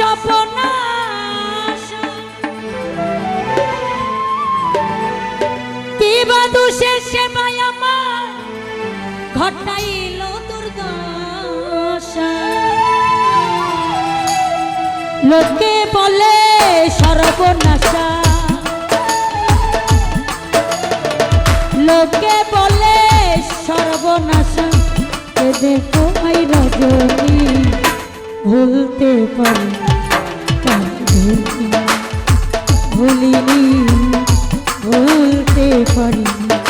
স্বপ্না কিবা দোষের সেবায় আমার ঘটাইল দুর্দশা। লোকে বলে সর্বনাশা। লোকে বলে সর্বনাশা। দেখো ভাই রজনী ভুলতে পারি ভুলিনি ভুলতে পারিনি।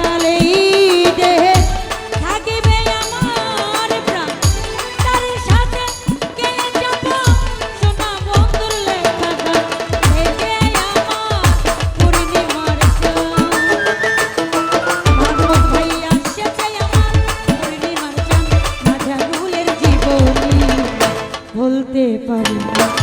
করতে পারি।